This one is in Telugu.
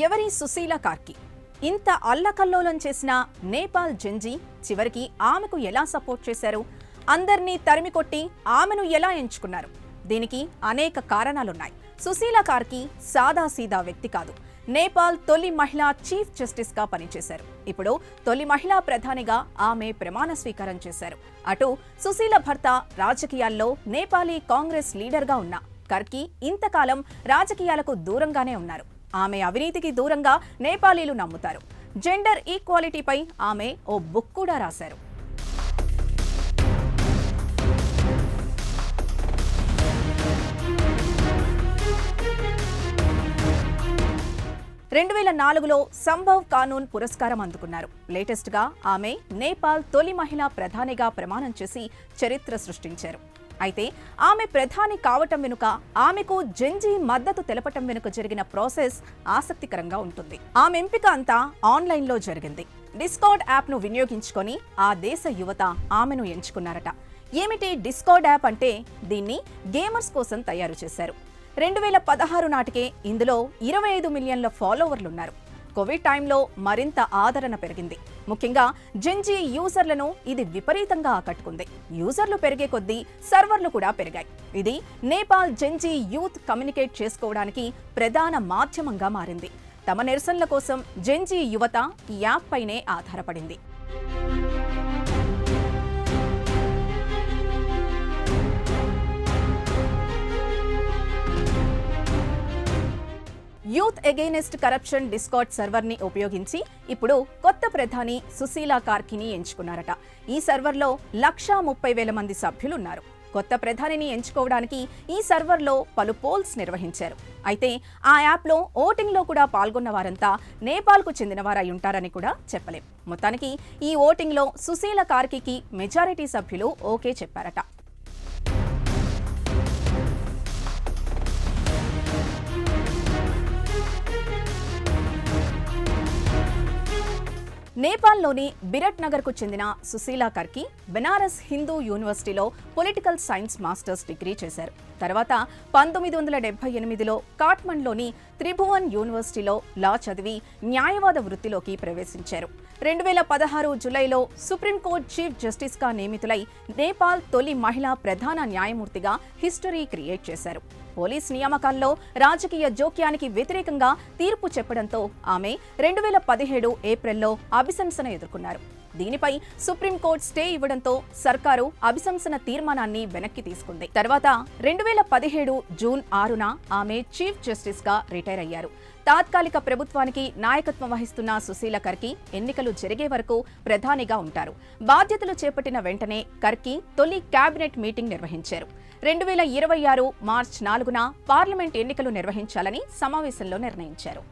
ఎవరి సుశీల కార్కి? ఇంత అల్లకల్లోలం చేసిన నేపాల్ జంజీ చివరికి ఆమెకు ఎలా సపోర్ట్ చేశారు? అందరినీ తరిమికొట్టి ఆమెను ఎలా ఎంచుకున్నారు? దీనికి అనేక కారణాలున్నాయి. సుశీల కార్కి సాదాసీదా వ్యక్తి కాదు. నేపాల్ తొలి మహిళా చీఫ్ జస్టిస్గా పనిచేశారు. ఇప్పుడు తొలి మహిళా ప్రధానిగా ఆమె ప్రమాణ స్వీకారం చేశారు. అటు సుశీల భర్త రాజకీయాల్లో నేపాలీ కాంగ్రెస్ లీడర్గా ఉన్న కర్కి ఇంతకాలం రాజకీయాలకు దూరంగానే ఉన్నారు. ఆమె అవినీతికి దూరంగా నేపాలీలు నమ్ముతారు. జెండర్ ఈక్వాలిటీపై ఆమె ఓ బుక్ కూడా రాశారు. రెండు వేల నాలుగులో సంభవ్ కానూన్ పురస్కారం అందుకున్నారు. లేటెస్ట్గా ఆమె నేపాల్ తొలి మహిళా ప్రధానిగా ప్రమాణం చేసి చరిత్ర సృష్టించారు. అయితే ఆమె ప్రధాని కావటం వెనుక ఆమెకు జంజీ మద్దతు తెలపటం వెనుక జరిగిన ప్రాసెస్ ఆసక్తికరంగా ఉంటుంది. ఆమె ఎంపిక అంతా ఆన్లైన్లో జరిగింది. డిస్కార్డ్ యాప్ను వినియోగించుకొని ఆ దేశ యువత ఆమెను ఎంచుకున్నారట. ఏమిటి డిస్కౌడ్ యాప్ అంటే దీన్ని గేమర్స్ కోసం తయారు చేశారు. రెండు వేల పదహారు నాటికే ఇందులో ఇరవై ఐదు మిలియన్ల ఫాలోవర్లున్నారు. కోవిడ్ టైంలో మరింత ఆదరణ పెరిగింది. ముఖ్యంగా జెంజీ యూజర్లను ఇది విపరీతంగా ఆకట్టుకుంది. యూజర్లు పెరిగే కొద్దీ సర్వర్లు కూడా పెరిగాయి. ఇది నేపాల్ జెంజీ యూత్ కమ్యూనికేట్ చేసుకోవడానికి ప్రధాన మాధ్యమంగా మారింది. తమ నిరసనల కోసం జెన్జీ యువత ఈ యాప్ పైనే ఆధారపడింది. యూత్ అగెయినెస్ట్ కరప్షన్ డిస్కాట్ సర్వర్ని ఉపయోగించి ఇప్పుడు కొత్త ప్రధాని సుశీలా కార్కిని ఎంచుకున్నారట. ఈ సర్వర్లో లక్షా ముప్పై వేల మంది సభ్యులున్నారు. కొత్త ప్రధానిని ఎంచుకోవడానికి ఈ సర్వర్లో పలు పోల్స్ నిర్వహించారు. అయితే ఆ యాప్లో ఓటింగ్లో కూడా పాల్గొన్న వారంతా నేపాల్కు చెందినవారై ఉంటారని కూడా చెప్పలేం. మొత్తానికి ఈ ఓటింగ్లో సుశీల కార్కికి మెజారిటీ సభ్యులు ఓకే చెప్పారట. నేపాల్లోని బిరట్ నగర్కు చెందిన సుశీలా కర్కి బెనారస్ హిందూ యూనివర్సిటీలో పొలిటికల్ సైన్స్ మాస్టర్స్ డిగ్రీ చేశారు. తర్వాత పంతొమ్మిది వందల డెబ్బై ఎనిమిదిలో కాట్మండ్లోని త్రిభువన్ యూనివర్సిటీలో లా చదివి న్యాయవాద వృత్తిలోకి ప్రవేశించారు. రెండు వేల పదహారు జులైలో సుప్రీంకోర్టు చీఫ్ జస్టిస్గా నియమితులై నేపాల్ తొలి మహిళా ప్రధాన న్యాయమూర్తిగా హిస్టరీ క్రియేట్ చేశారు. పోలీస్ నియామకాల్లో రాజకీయ జోక్యానికి వ్యతిరేకంగా తీర్పు చెప్పడంతో ఆమె రెండు వేల పదిహేడు ఏప్రిల్లో అభిశంసన ఎదుర్కొన్నారు. దీనిపై సుప్రీంకోర్టు స్టే ఇవ్వడంతో సర్కారు అభిశంసన తీర్మానాన్ని వెనక్కి తీసుకుంది. తర్వాత రెండు వేల పదిహేడు జూన్ ఆరున ఆమె చీఫ్ జస్టిస్గా రిటైర్ అయ్యారు. తాత్కాలిక ప్రభుత్వానికి నాయకత్వం వహిస్తున్న సుశీల కర్కి ఎన్నికలు జరిగే వరకు ప్రధానిగా ఉంటారు. బాధ్యతలు చేపట్టిన వెంటనే కర్కి తొలి కేబినెట్ మీటింగ్ నిర్వహించారు. రెండు వేల ఇరవై ఆరు మార్చి నాలుగున పార్లమెంట్ ఎన్నికలు నిర్వహించాలని సమావేశంలో నిర్ణయించారు.